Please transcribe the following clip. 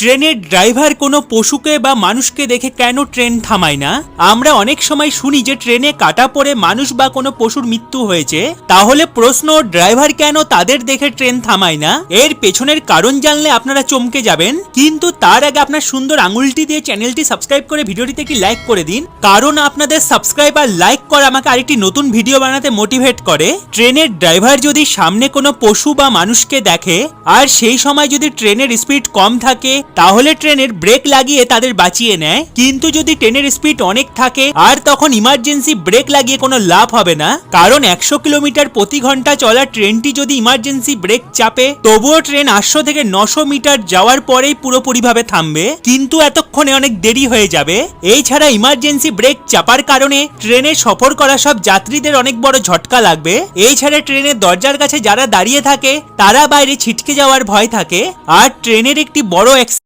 ট্রেনের ড্রাইভার কোনো পশুকে বা মানুষকে দেখে কেন ট্রেন থামায় না? আমরা অনেক সময় শুনি যে ট্রেনে কাটা পড়ে মানুষ বা কোনো পশুর মৃত্যু হয়েছে। তাহলে প্রশ্ন, ড্রাইভার কেন তাদের দেখে ট্রেন থামায় না? এর পেছনের কারণ জানলে আপনারা চমকে যাবেন। কিন্তু তার আগে আপনার সুন্দর আঙুলটি দিয়ে চ্যানেলটি সাবস্ক্রাইব করে ভিডিওটিতে একটি লাইক করে দিন। কারণ আপনাদের সাবস্ক্রাইব আর লাইক করা আমাকে আরেকটি নতুন ভিডিও বানাতে মোটিভেট করে। ট্রেনের ড্রাইভার যদি সামনে কোনো পশু বা মানুষকে দেখে, আর সেই সময় যদি ট্রেনের স্পিড কম থাকে তাহলে ট্রেনের ব্রেক লাগিয়ে তাদের বাঁচিয়ে নেয়। কিন্তু যদি ট্রেনের স্পিড অনেক থাকে, আর তখন ইমার্জেন্সি ব্রেক লাগিয়ে কোনো লাভ হবে না। কারণ একশো কিলোমিটার প্রতি ঘণ্টা চলা ট্রেনটি যদি ইমার্জেন্সি ব্রেক চাপে, তবুও ট্রেন আটশো থেকে নশো মিটার যাওয়ার পরেই পুরোপুরিভাবে থামবে। কিন্তু এতক্ষণে অনেক দেরি হয়ে যাবে। এই ছাড়া ইমার্জেন্সি ব্রেক চাপার কারণে ট্রেনে সফর করা সব যাত্রীদের অনেক বড় ঝটকা লাগবে। এই ছাড়া ট্রেনের দরজার কাছে যারা দাঁড়িয়ে থাকে, তারা বাইরে ছিটকে যাওয়ার ভয় থাকে। আর ট্রেনের একটি বড়